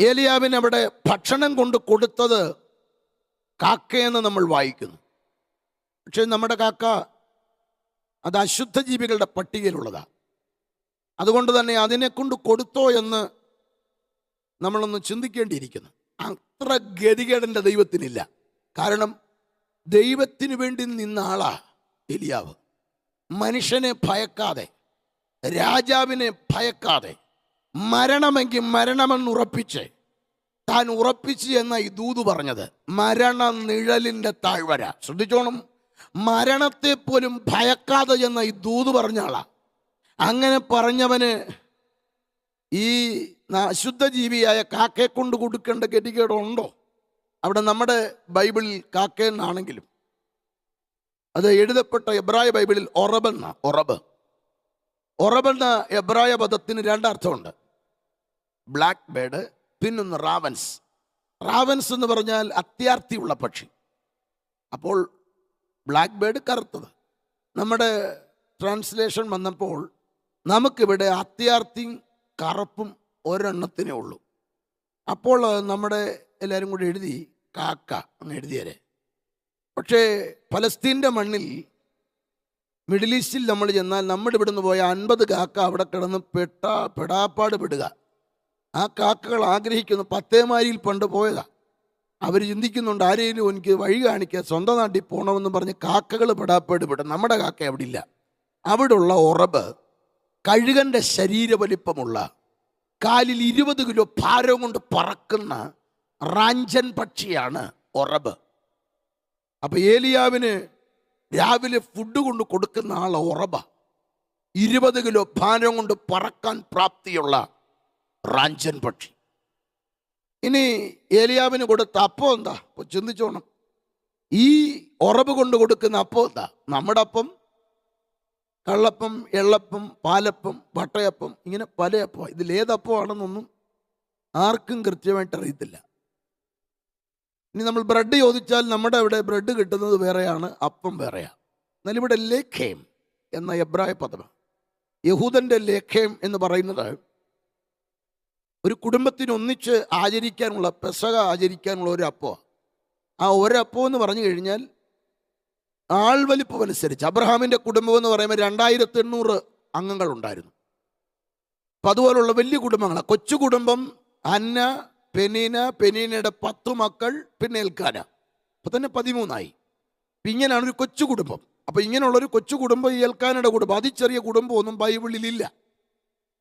ഏലിയാവിന് അവിടെ ഭക്ഷണം കൊണ്ട് കൊടുത്തത് കാക്കയെന്ന് നമ്മൾ വായിക്കുന്നു. പക്ഷേ നമ്മുടെ കാക്ക അത് അശുദ്ധ ജീവികളുടെ പട്ടികയിലുള്ളതാണ് അതുകൊണ്ട് തന്നെ അതിനെ കൊണ്ട് കൊടുത്തോ എന്ന് നമ്മളൊന്ന് ചിന്തിക്കേണ്ടിയിരിക്കുന്നു. അത്ര ഗതികേടന്റെ ദൈവത്തിനില്ല. കാരണം ദൈവത്തിന് വേണ്ടി നിന്ന ആളാ എലിയാവ് മനുഷ്യനെ ഭയക്കാതെ രാജാവിനെ ഭയക്കാതെ മരണമെങ്കിൽ മരണമെന്ന് ഉറപ്പിച്ച് താൻ ഉറപ്പിച്ച് എന്ന ഈ ദൂത് പറഞ്ഞത്. മരണ നിഴലിന്റെ താഴ്വര. ശ്രദ്ധിച്ചോണം. മരണത്തെ പോലും ഭയക്കാതെ എന്ന ഈ ദൂത് പറഞ്ഞ ആളാ. അങ്ങനെ പറഞ്ഞവന് ഈ അശുദ്ധജീവിയായ അശുദ്ധ ജീവിയായ കാക്കയെ കൊണ്ട് കൊടുക്കേണ്ട ഗതികേടുണ്ടോ? അവിടെ നമ്മുടെ ബൈബിളിൽ കാക്കയെന്നാണെങ്കിലും അത് എഴുതപ്പെട്ട എബ്രായ ബൈബിളിൽ ഒറബെന്ന ഒറബ്. ഒറബെന്ന എബ്രായ പദത്തിന് രണ്ടർത്ഥമുണ്ട്. ബ്ലാക്ക് ബേഡ് പിന്നൊന്ന് റാവൻസ്. റാവൻസ് എന്ന് പറഞ്ഞാൽ അത്യാർത്തിയുള്ള പക്ഷി. അപ്പോൾ ബ്ലാക്ക് ബേഡ് കറുത്തത്. നമ്മുടെ ട്രാൻസ്ലേഷൻ വന്നപ്പോൾ നമുക്കിവിടെ അത്യാർത്തിയും കറുപ്പും ഒരെണ്ണത്തിനേ ഉള്ളൂ. അപ്പോൾ നമ്മുടെ എല്ലാവരും കൂടി എഴുതി കാക്ക എന്ന് എഴുതിയരെ. പക്ഷേ ഫലസ്തീന്റെ മണ്ണിൽ മിഡിൽ ഈസ്റ്റിൽ നമ്മൾ ചെന്നാൽ നമ്മുടെ ഇവിടുന്ന് പോയ അൻപത് കാക്ക അവിടെ കിടന്ന് പെട്ട പെടാപ്പാട് പെടുക. ആ കാക്കകൾ ആഗ്രഹിക്കുന്നു പത്തേമാരിയിൽ പണ്ട് പോയതാ. അവർ ചിന്തിക്കുന്നുണ്ട് ആരെങ്കിലും എനിക്ക് വഴി കാണിക്കുക സ്വന്തം നാട്ടിൽ പോകണമെന്ന് പറഞ്ഞ് കാക്കകൾ പെടാപ്പേട് പെടും. നമ്മുടെ കാക്ക അവിടെ ഇല്ല. അവിടെയുള്ള ഉറബ് കഴുകന്റെ ശരീരവലിപ്പമുള്ള കാലിൽ ഇരുപത് കിലോ ഭാരം കൊണ്ട് പറക്കുന്ന റാഞ്ചൻ പക്ഷിയാണ് ഉറബ് അപ്പൊ ഏലിയാവിന് രാവിലെ ഫുഡ് കൊണ്ട് കൊടുക്കുന്ന ആൾ ഉറബ ഇരുപത് കിലോ ഭാരം കൊണ്ട് പറക്കാൻ പ്രാപ്തിയുള്ള റാഞ്ചൻ പക്ഷി. ഇനി ഏലിയാവിന് കൊടുത്ത അപ്പം എന്താ? ചിന്തിച്ചോണം. ഈ ഉറവ് കൊണ്ട് കൊടുക്കുന്ന അപ്പം എന്താ? നമ്മുടെ അപ്പം കള്ളപ്പം എള്ളപ്പം പാലപ്പം വട്ടയപ്പം ഇങ്ങനെ പല അപ്പം. ഇതിലേതപ്പമാണെന്നൊന്നും ആർക്കും കൃത്യമായിട്ട് അറിയത്തില്ല. ഇനി നമ്മൾ ബ്രെഡ് ചോദിച്ചാൽ നമ്മുടെ ഇവിടെ ബ്രെഡ് കിട്ടുന്നത് വേറെയാണ് അപ്പം വേറെയാണ്. എന്നാൽ ഇവിടെ ലേഖേം എന്ന എബ്രായ പദമാണ്. യഹൂദന്റെ ലേഖേം എന്ന് പറയുന്നത് ഒരു കുടുംബത്തിന് ഒന്നിച്ച് ആചരിക്കാനുള്ള പെസക ആചരിക്കാനുള്ള ഒരു അപ്പമാണ് ആ ഒരപ്പം എന്ന് പറഞ്ഞു കഴിഞ്ഞാൽ ആൾ വലിപ്പം അനുസരിച്ച് അബ്രഹാമിന്റെ കുടുംബം എന്ന് പറയുമ്പോൾ രണ്ടായിരത്തി എണ്ണൂറ് അംഗങ്ങളുണ്ടായിരുന്നു. അപ്പം അതുപോലുള്ള വലിയ കുടുംബങ്ങളാണ് കൊച്ചു കുടുംബം അന്ന പെനീന പെനീനയുടെ പത്ത് മക്കൾ പിന്നെ എൽക്കാന അപ്പം തന്നെ പതിമൂന്നായി. ഇങ്ങനെയാണ് ഒരു കൊച്ചു കുടുംബം. അപ്പം ഇങ്ങനെയുള്ളൊരു കൊച്ചു കുടുംബം ഈ എൽക്കാനയുടെ കുടുംബം അതിച്ചെറിയ കുടുംബമൊന്നും ബൈബിളിലില്ല.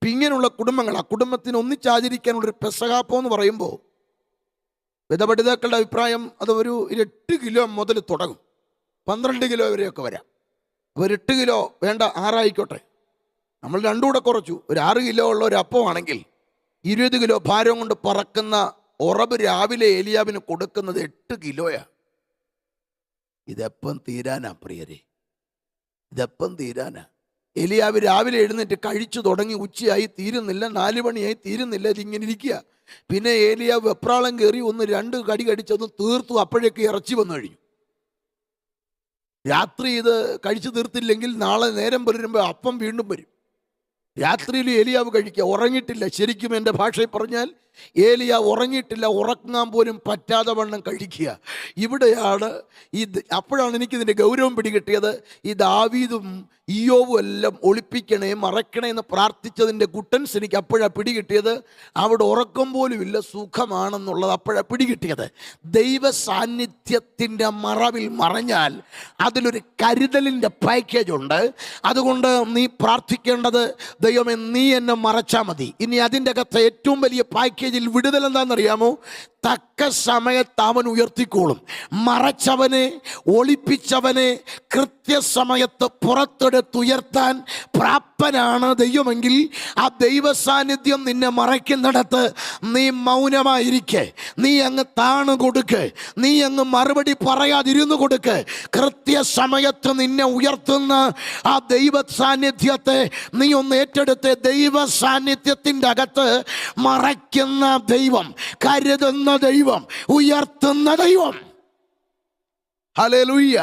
ഇങ്ങനെയുള്ള കുടുംബങ്ങൾ ആ കുടുംബത്തിന് ഒന്നിച്ചാചരിക്കാനുള്ളൊരു പെസകാപ്പോ എന്ന് പറയുമ്പോൾ വിധപഠിതാക്കളുടെ അഭിപ്രായം അത് ഒരു എട്ട് കിലോ മുതൽ തുടങ്ങും. പന്ത്രണ്ട് കിലോ വരെയൊക്കെ വരാം. അപ്പോൾ ഒരു എട്ട് കിലോ വേണ്ട ആറായിക്കോട്ടെ. നമ്മൾ രണ്ടും കൂടെ കുറച്ചു. ഒരു ആറ് കിലോ ഉള്ള ഒരു അപ്പമാണെങ്കിൽ ഇരുപത് കിലോ ഭാരം കൊണ്ട് പറക്കുന്ന ഉറവ് രാവിലെ ഏലിയാവിന് കൊടുക്കുന്നത് എട്ട് കിലോയാ. ഇതെപ്പം തീരാനാ പ്രിയരെ? ഇതെപ്പം തീരാനാ? എലിയാവ് രാവിലെ എഴുന്നേറ്റ് കഴിച്ചു തുടങ്ങി ഉച്ചയായി തീരുന്നില്ല നാല് മണിയായി തീരുന്നില്ല ഇതിങ്ങനെ ഇരിക്കുക. പിന്നെ ഏലിയാവ് വെപ്രാളം കയറി ഒന്ന് രണ്ട് കടി കടിച്ചതും തീർത്തു അപ്പോഴേക്ക് ഇറച്ചി വന്നു കഴിഞ്ഞു. രാത്രി ഇത് കഴിച്ചു തീർത്തില്ലെങ്കിൽ നാളെ നേരം പുലരുമ്പോൾ അപ്പം വീണ്ടും വരും. രാത്രിയിൽ ഏലിയാവ് കഴിക്കുക. ഉറങ്ങിയിട്ടില്ല. ശരിക്കും എന്റെ ഭാഷയിൽ പറഞ്ഞാൽ ഏലിയ ഉറങ്ങിയിട്ടില്ല. ഉറങ്ങാൻ പോലും പറ്റാതെ വണ്ണം കഴിക്കുക. ഇവിടെയാണ് ഈ അപ്പോഴാണ് എനിക്കിതിന്റെ ഗൗരവം പിടികിട്ടിയത്. ഈ ദാവീദും ഇയോവും എല്ലാം ഒളിപ്പിക്കണേ മറക്കണേ എന്ന് പ്രാർത്ഥിച്ചതിന്റെ ഗുട്ടൻസ് എനിക്ക് അപ്പോഴാണ് പിടികിട്ടിയത്. അവിടെ ഉറക്കം പോലും ഇല്ല. സുഖമാണെന്നുള്ളത് അപ്പോഴാണ് പിടികിട്ടിയത്. ദൈവ സാന്നിധ്യത്തിന്റെ മറവിൽ മറഞ്ഞാൽ അതിലൊരു കരുതലിന്റെ പാക്കേജ് ഉണ്ട്. അതുകൊണ്ട് നീ പ്രാർത്ഥിക്കേണ്ടത് ദൈവമേ നീ എന്നെ മറച്ചാൽ മതി. ഇനി അതിന്റെ അകത്ത് ഏറ്റവും വലിയ പാക്കേജിൽ വിടുതൽ എന്താണെന്നറിയാമോ? തക്ക സമയത്ത് അവൻ ഉയർത്തിക്കോളും. മറച്ചവനെ ഒളിപ്പിച്ചവനെ കൃത്യസമയത്ത് പുറത്തെടുത്തുയർത്താൻ പ്രാപ്തനാണ് ദൈവമെങ്കിൽ ആ ദൈവ സാന്നിധ്യം നിന്നെ മറയ്ക്കുന്നിടത്ത് നീ മൗനമായിരിക്കെ. നീ അങ്ങ് താണു കൊടുക്ക്. നീ അങ്ങ് മറുപടി പറയാതിരുന്നു കൊടുക്ക്. കൃത്യസമയത്ത് നിന്നെ ഉയർത്തുന്ന ആ ദൈവ സാന്നിധ്യത്തെ നീ ഒന്ന് ഏറ്റെടുത്ത് ദൈവ സാന്നിധ്യത്തിന്റെ അകത്ത് മറയ്ക്കുന്ന ദൈവം. കരുതുന്ന ദൈവം ഉയർത്തുന്ന ദൈവം. ഹല്ലേലൂയ